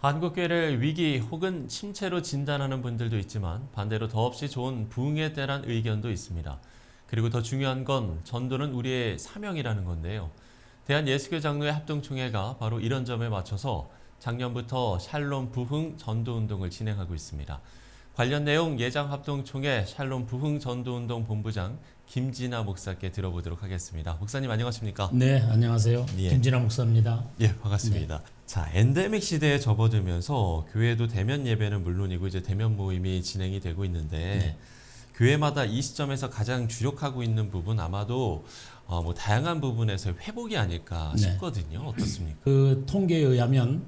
한국교회를 위기 혹은 침체로 진단하는 분들도 있지만 반대로 더없이 좋은 부흥에 대한 의견도 있습니다. 그리고 더 중요한 건 전도는 우리의 사명이라는 건데요. 대한예수교 장로회 합동총회가 바로 이런 점에 맞춰서 작년부터 샬롬 부흥 전도 운동을 진행하고 있습니다. 관련 내용 예장 합동총회 샬롬 부흥 전도 운동 본부장 김진아 목사께 들어보도록 하겠습니다. 목사님 안녕하십니까? 네, 안녕하세요. 예. 김진아 목사입니다. 예, 반갑습니다. 자, 엔데믹 시대에 접어들면서 교회도 대면 예배는 물론이고 이제 대면 모임이 진행이 되고 있는데 네. 교회마다 이 시점에서 가장 주력하고 있는 부분 아마도 어, 뭐 다양한 부분에서 회복이 아닐까 네. 싶거든요. 어떻습니까? 그 통계에 의하면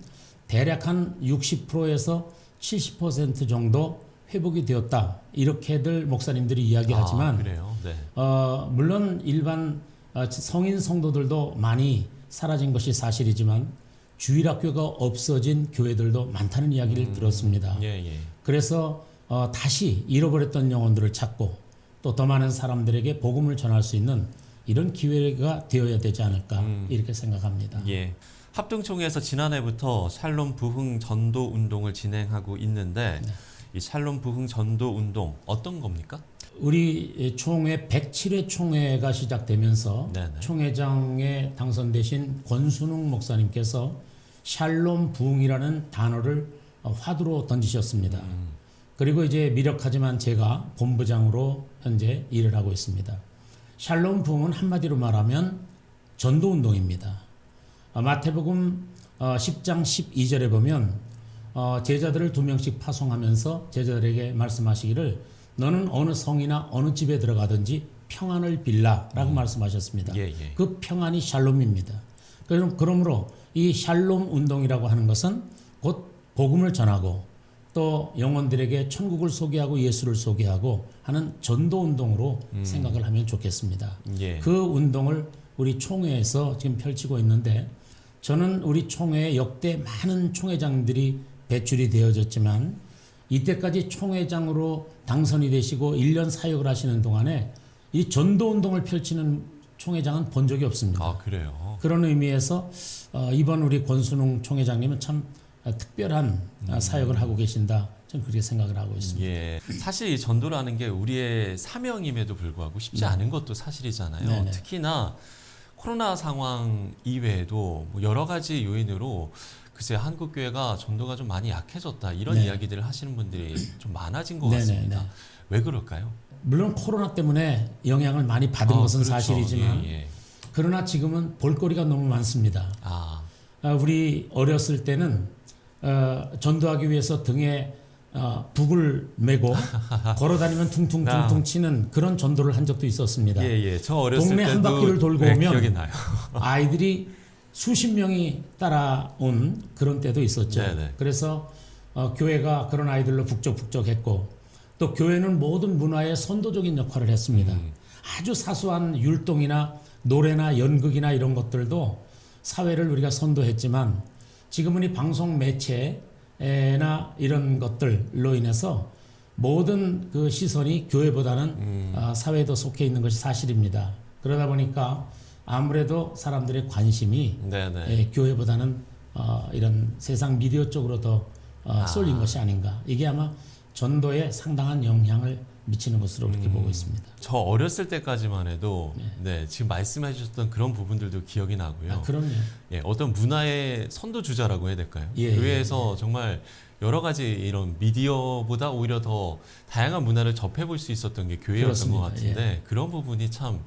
대략 한 60%에서 70% 정도 회복이 되었다. 이렇게들 목사님들이 이야기하지만 아. 네. 어, 물론 일반 어, 성인 성도들도 많이 사라진 것이 사실이지만 주일학교가 없어진 교회들도 많다는 이야기를 들었습니다. 예, 예. 그래서 어, 다시 잃어버렸던 영혼들을 찾고 또 더 많은 사람들에게 복음을 전할 수 있는 이런 기회가 되어야 되지 않을까 이렇게 생각합니다. 예. 합동총회에서 지난해부터 샬롬 부흥 전도 운동을 진행하고 있는데 네. 이 샬롬 부흥 전도 운동 어떤 겁니까? 우리 총회 107회 총회가 시작되면서 네네. 총회장에 당선되신 권순웅 목사님께서 샬롬 부흥이라는 단어를 어, 화두로 던지셨습니다. 음. 그리고 이제 미력하지만 제가 본부장으로 현재 일을 하고 있습니다. 샬롬 부흥은 한마디로 말하면 전도 운동입니다. 어, 마태복음 어, 10장 12절에 보면 어, 제자들을 두 명씩 파송하면서 제자들에게 말씀하시기를 너는 어느 성이나 어느 집에 들어가든지 평안을 빌라라고 말씀하셨습니다. 예, 예. 그 평안이 샬롬입니다. 그럼 그러므로 이 샬롬 운동이라고 하는 것은 곧 복음을 전하고 또 영혼들에게 천국을 소개하고 예수를 소개하고 하는 전도 운동으로 생각을 하면 좋겠습니다. 예. 그 운동을 우리 총회에서 지금 펼치고 있는데 저는 우리 총회에 역대 많은 총회장들이 배출이 되어졌지만 이때까지 총회장으로 당선이 되시고 1년 사역을 하시는 동안에 이 전도 운동을 펼치는 총회장은 본 적이 없습니다. 아, 그래요. 그런 의미에서 어, 이번 우리 권순웅 총회장님은 참 어, 특별한 어, 사역을 하고 계신다. 저는 그렇게 생각을 하고 있습니다. 예. 사실 이 전도라는 게 우리의 사명임에도 불구하고 쉽지 않은 것도 사실이잖아요. 네. 네네. 특히나 코로나 상황 이외에도 뭐 여러 가지 요인으로 글쎄 한국 교회가 전도가 좀 많이 약해졌다 이런 네. 이야기들을 하시는 분들이 좀 많아진 것 네네, 같습니다. 네. 왜 그럴까요? 물론 코로나 때문에 영향을 많이 받은 아, 것은 그렇죠. 사실이지만 예, 예. 그러나 지금은 볼거리가 너무 많습니다. 아, 어, 우리 어렸을 때는 어, 전도하기 위해서 등에 어, 북을 메고 걸어다니면 퉁퉁퉁퉁 치는 그런 전도를 한 적도 있었습니다. 예, 예. 저 어렸을 동네 한 바퀴를 돌고 네, 오면. 아이들이 수십 명이 따라온 그런 때도 있었죠. 네네. 그래서 어, 교회가 그런 아이들로 북적북적했고 또 교회는 모든 문화의 선도적인 역할을 했습니다. 음. 아주 사소한 율동이나 노래나 연극이나 이런 것들도 사회를 우리가 선도했지만 지금은 이 방송 매체나 이런 것들로 인해서 모든 그 시선이 교회보다는 음. 아, 사회에 더 속해 있는 것이 사실입니다. 그러다 보니까 아무래도 사람들의 관심이. 예, 교회보다는 어, 이런 세상 미디어 쪽으로 더 어, 쏠린 것이 아닌가. 이게 아마 전도에 상당한 영향을 미치는 것으로 그렇게 음. 보고 있습니다. 저 어렸을 때까지만 해도 네, 지금 말씀해 주셨던 그런 부분들도 기억이 나고요. 아, 그럼요. 예, 어떤 문화의 선도주자라고 해야 될까요? 예, 교회에서 정말 여러 가지 이런 미디어보다 오히려 더 다양한 문화를 접해볼 수 있었던 게 교회였던 것 그렇습니다. 예. 같은데 그런 부분이 참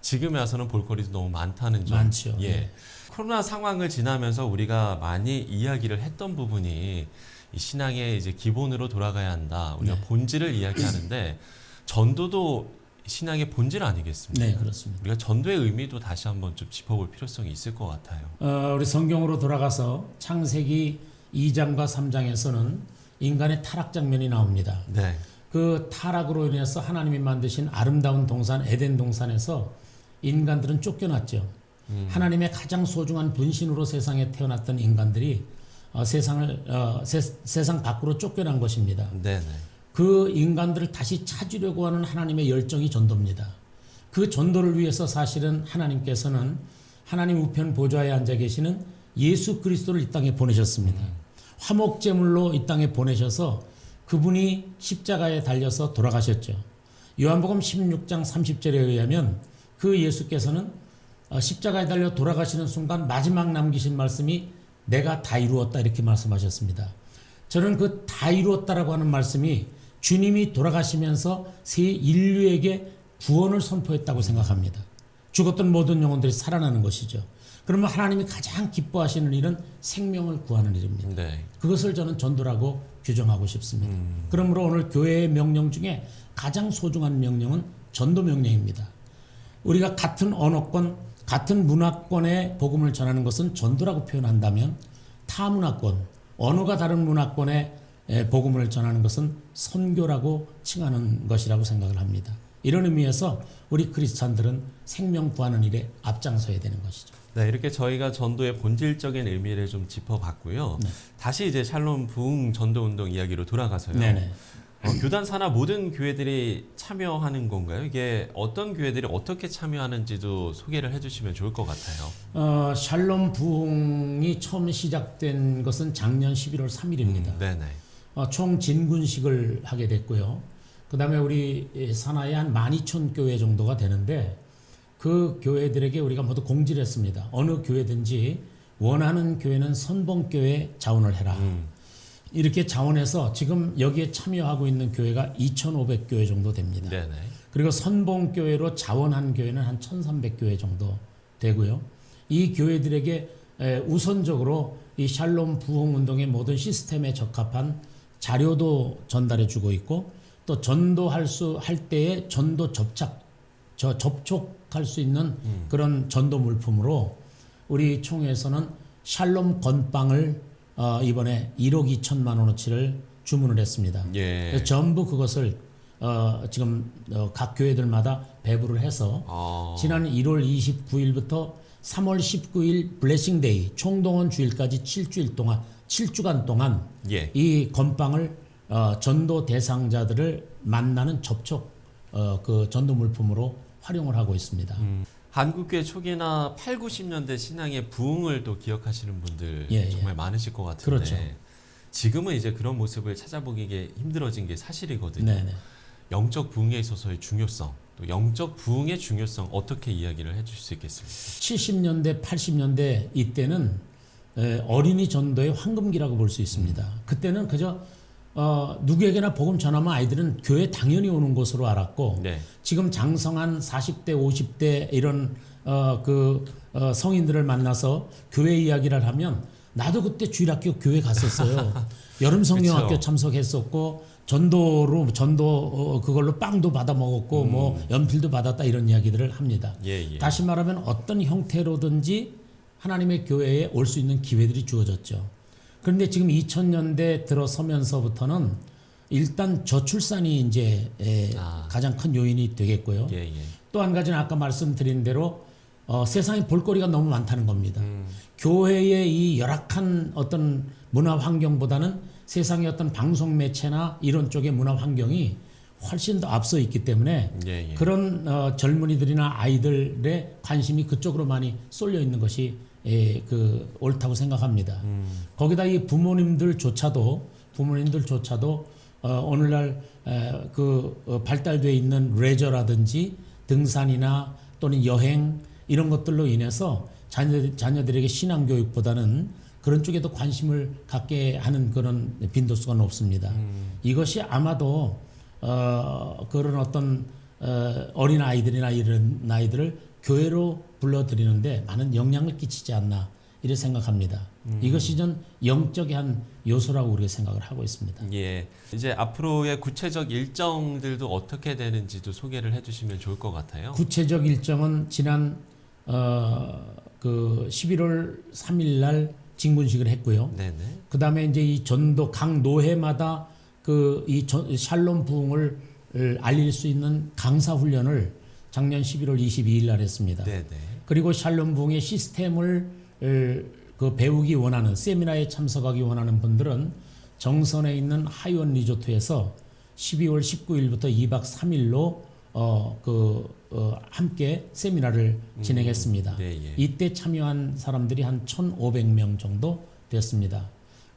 지금에 와서는 볼거리도 너무 많다는 점. 많죠. 예. 예. 코로나 상황을 지나면서 우리가 많이 이야기를 했던 부분이 이 신앙의 이제 기본으로 돌아가야 한다. 우리가 네. 본질을 이야기하는데 전도도 신앙의 본질 아니겠습니까? 네, 그렇습니다. 우리가 전도의 의미도 다시 한번 좀 짚어볼 필요성이 있을 것 같아요. 어, 우리 성경으로 돌아가서 창세기 2장과 3장에서는 인간의 타락 장면이 나옵니다. 네. 그 타락으로 인해서 하나님이 만드신 아름다운 동산 에덴 동산에서 인간들은 쫓겨났죠. 음. 하나님의 가장 소중한 분신으로 세상에 태어났던 인간들이 어, 세상을 어, 세, 세상 밖으로 쫓겨난 것입니다. 네네. 그 인간들을 다시 찾으려고 하는 하나님의 열정이 전도입니다. 그 전도를 위해서 사실은 하나님께서는 하나님 우편 보좌에 앉아 계시는 예수 그리스도를 이 땅에 보내셨습니다. 화목제물로 이 땅에 보내셔서 그분이 십자가에 달려서 돌아가셨죠. 요한복음 16장 30절에 의하면 그 예수께서는 어, 십자가에 달려 돌아가시는 순간 마지막 남기신 말씀이 내가 다 이루었다 이렇게 말씀하셨습니다. 저는 그 다 이루었다라고 하는 말씀이 주님이 돌아가시면서 새 인류에게 구원을 선포했다고 생각합니다. 죽었던 모든 영혼들이 살아나는 것이죠. 그러면 하나님이 가장 기뻐하시는 일은 생명을 구하는 일입니다. 네. 그것을 저는 전도라고 규정하고 싶습니다. 그러므로 오늘 교회의 명령 중에 가장 소중한 명령은 전도 명령입니다. 우리가 같은 언어권, 같은 문화권의 복음을 전하는 것은 전도라고 표현한다면 타 문화권, 언어가 다른 문화권의 에, 복음을 전하는 것은 선교라고 칭하는 것이라고 생각을 합니다. 이런 의미에서 우리 크리스찬들은 생명 구하는 일에 앞장서야 되는 것이죠. 네, 이렇게 저희가 전도의 본질적인 의미를 좀 짚어봤고요. 네. 다시 이제 샬롬 부흥 전도 운동 이야기로 돌아가서요. 네네. 어, 교단 산하 모든 교회들이 참여하는 건가요? 이게 어떤 교회들이 어떻게 참여하는지도 소개를 해주시면 좋을 것 같아요. 어, 샬롬 부흥이 처음 시작된 것은 작년 11월 3일입니다. 음, 네네. 어, 총 진군식을 하게 됐고요. 그 다음에 우리 산하에 한 12,000교회 정도가 되는데 그 교회들에게 우리가 모두 공지를 했습니다. 어느 교회든지 원하는 교회는 선봉교회 자원을 해라. 음, 이렇게 자원해서 지금 여기에 참여하고 있는 교회가 2,500교회 정도 됩니다. 네네. 그리고 선봉교회로 자원한 교회는 한 1,300교회 정도 되고요. 이 교회들에게 에, 우선적으로 이 샬롬 부흥 운동의 모든 시스템에 적합한 자료도 전달해 주고 있고 또 전도할 수 할 때에 전도 접착 저 접촉할 수 있는 그런 전도 물품으로 우리 총회에서는 샬롬 건빵을 어, 이번에 1억 2천만 원어치를 주문을 했습니다. 예. 전부 그것을 어, 지금 어, 각 교회들마다 배부를 해서 어, 지난 1월 29일부터 3월 19일 블레싱데이 총동원 주일까지 7주일 동안 7주간 동안 예. 이 건빵을 어, 전도 대상자들을 만나는 접촉 어, 그 전도 물품으로 활용을 하고 있습니다. 음, 한국교회 초기나 8, 90년대 신앙의 부흥을 또 기억하시는 분들 예, 정말 많으실 것 같은데 그렇죠. 지금은 이제 그런 모습을 찾아보기 힘들어진 게 사실이거든요. 네네. 영적 부흥에 있어서의 중요성, 또 영적 부흥의 중요성 어떻게 이야기를 해주실 수 있겠습니까? 70년대, 80년대 이때는 에, 어린이 전도의 황금기라고 볼 수 있습니다. 그때는 그저 어, 누구에게나 복음 전하면 아이들은 교회 당연히 오는 곳으로 알았고 네. 지금 장성한 40대, 50대 이런 어, 그 어, 성인들을 만나서 교회 이야기를 하면 나도 그때 주일학교 교회 갔었어요. 여름 성령학교 그쵸. 참석했었고 전도로 전도 어, 그걸로 빵도 받아 먹었고 뭐 연필도 받았다 이런 이야기들을 합니다. 예, 예. 다시 말하면 어떤 형태로든지 하나님의 교회에 올 수 있는 기회들이 주어졌죠. 그런데 지금 2000년대 들어서면서부터는 일단 저출산이 이제 에, 아. 가장 큰 요인이 되겠고요. 예, 예. 또 한 가지는 아까 말씀드린 대로 어, 세상에 볼거리가 너무 많다는 겁니다. 음, 교회의 이 열악한 어떤 문화 환경보다는 세상의 어떤 방송 매체나 이런 쪽의 문화 환경이 훨씬 더 앞서 있기 때문에 예, 예. 그런 어, 젊은이들이나 아이들의 관심이 그쪽으로 많이 쏠려 있는 것이 에, 그 옳다고 생각합니다. 음, 거기다 이 부모님들조차도 부모님들조차도 어, 오늘날 에, 그 어, 발달돼 있는 레저라든지 등산이나 또는 여행 이런 것들로 인해서 자녀 자녀들에게 신앙 교육보다는 그런 쪽에 더 관심을 갖게 하는 그런 빈도수가 높습니다. 음, 이것이 아마도 어, 그런 어떤 어, 어린 아이들이나 이런 아이들을 교회로 불러들이는데 많은 영향을 끼치지 않나 이렇게 생각합니다. 이것이 전 영적의 한 요소라고 우리가 생각을 하고 있습니다. 예. 이제 앞으로의 구체적 일정들도 어떻게 되는지도 소개를 해주시면 좋을 것 같아요. 구체적 일정은 지난 어, 그 11월 3일 날 진군식을 했고요. 네네. 그 다음에 이제 이 전도 각 노회마다 그 이 샬롬 부흥을 알릴 수 있는 강사 훈련을 작년 11월 22일 날 했습니다. 네네. 그리고 샬롬 부흥의 시스템을 을, 그 배우기 원하는 세미나에 참석하기 원하는 분들은 정선에 있는 하이원 리조트에서 12월 19일부터 2박 3일로 어, 그, 어, 함께 세미나를 진행했습니다. 네, 예. 이때 참여한 사람들이 한 1,500명 정도 됐습니다.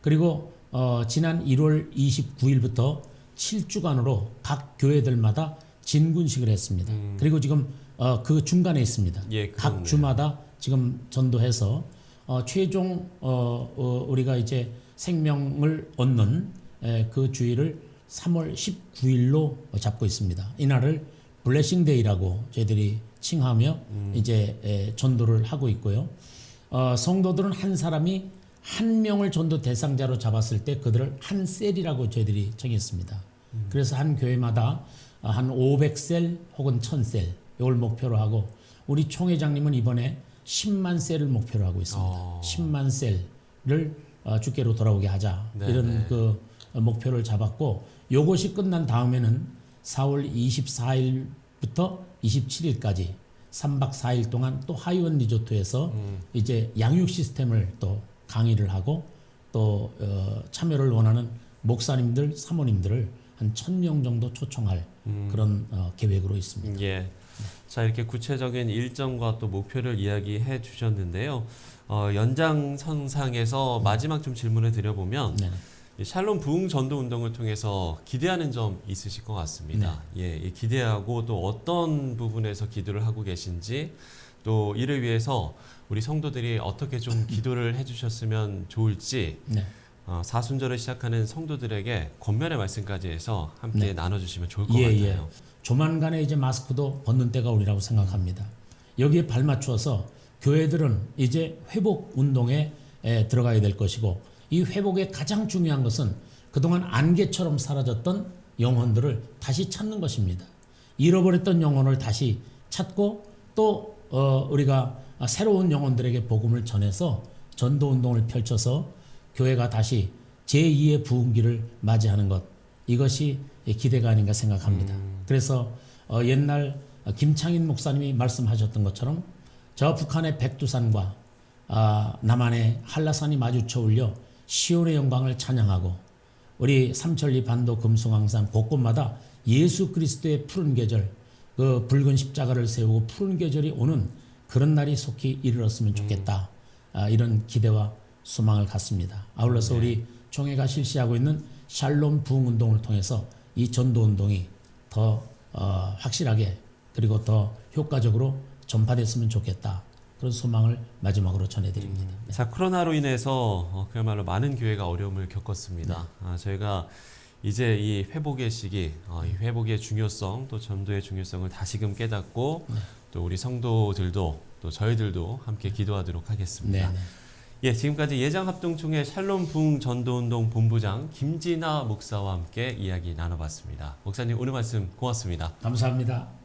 그리고 어, 지난 1월 29일부터 7주간으로 각 교회들마다 진군식을 했습니다. 그리고 지금 어, 그 중간에 있습니다. 예, 각 그렇네요. 주마다 지금 전도해서 어, 최종 어, 어, 우리가 이제 생명을 얻는 에, 그 주일을 3월 19일로 잡고 있습니다. 이날을 블레싱 데이라고 저희들이 칭하며 이제 에, 전도를 하고 있고요. 어, 성도들은 한 사람이 한 명을 전도 대상자로 잡았을 때 그들을 한 셀이라고 저희들이 정했습니다. 그래서 한 교회마다 한 500셀 혹은 1000셀 이걸 목표로 하고 우리 총회장님은 이번에 10만 셀을 목표로 하고 있습니다. 어. 10만 셀을 어, 주께로 돌아오게 하자 네, 이런 네. 그 목표를 잡았고 요것이 끝난 다음에는 4월 24일부터 27일까지 3박 4일 동안 또 하이원 리조트에서 음. 이제 양육 시스템을 또 강의를 하고 또 어, 참여를 원하는 목사님들, 사모님들을 한 천 명 정도 초청할 음. 그런 어, 계획으로 있습니다. 예. 자 이렇게 구체적인 일정과 또 목표를 이야기해 주셨는데요. 어, 연장선상에서 마지막 좀 질문을 드려보면 네. 이 샬롬 부흥 전도 운동을 통해서 기대하는 점 있으실 것 같습니다. 예, 이 기대하고 또 어떤 부분에서 기도를 하고 계신지 또 이를 위해서 우리 성도들이 어떻게 좀 기도를 해주셨으면 좋을지 네. 어, 사순절을 시작하는 성도들에게 권면의 말씀까지 해서 함께 네. 나눠주시면 좋을 것 예, 같아요. 예. 조만간에 이제 마스크도 벗는 때가 오리라고 생각합니다. 여기에 발맞추어서 교회들은 이제 회복 운동에 에, 들어가야 될 것이고 이 회복의 가장 중요한 것은 그동안 안개처럼 사라졌던 영혼들을 다시 찾는 것입니다. 잃어버렸던 영혼을 다시 찾고 또 어, 우리가 새로운 영혼들에게 복음을 전해서 전도 운동을 펼쳐서 교회가 다시 제2의 부흥기를 맞이하는 것 이것이 기대가 아닌가 생각합니다. 그래서 어, 옛날 김창인 목사님이 말씀하셨던 것처럼 저 북한의 백두산과 아, 남한의 한라산이 마주쳐 올려 시온의 영광을 찬양하고 우리 삼천리 반도 금송항산 곳곳마다 예수 그리스도의 푸른 계절 그 붉은 십자가를 세우고 푸른 계절이 오는 그런 날이 속히 이르렀으면 좋겠다. 아, 이런 기대와 소망을 갖습니다. 아울러서 우리 총회가 실시하고 있는 샬롬 부흥 운동을 통해서 이 전도 운동이 더 어, 확실하게 그리고 더 효과적으로 전파됐으면 좋겠다 그런 소망을 마지막으로 전해드립니다. 자 코로나로 인해서 어, 그야말로 많은 교회가 어려움을 겪었습니다. 아, 저희가 이제 이 회복의 시기, 어, 이 회복의 중요성 또 전도의 중요성을 다시금 깨닫고 또 우리 성도들도 또 저희들도 함께 기도하도록 하겠습니다. 네, 네. 예, 지금까지 예장합동총회 샬롬 부흥 전도운동 본부장 김진아 목사와 함께 이야기 나눠봤습니다. 목사님 오늘 말씀 고맙습니다. 감사합니다.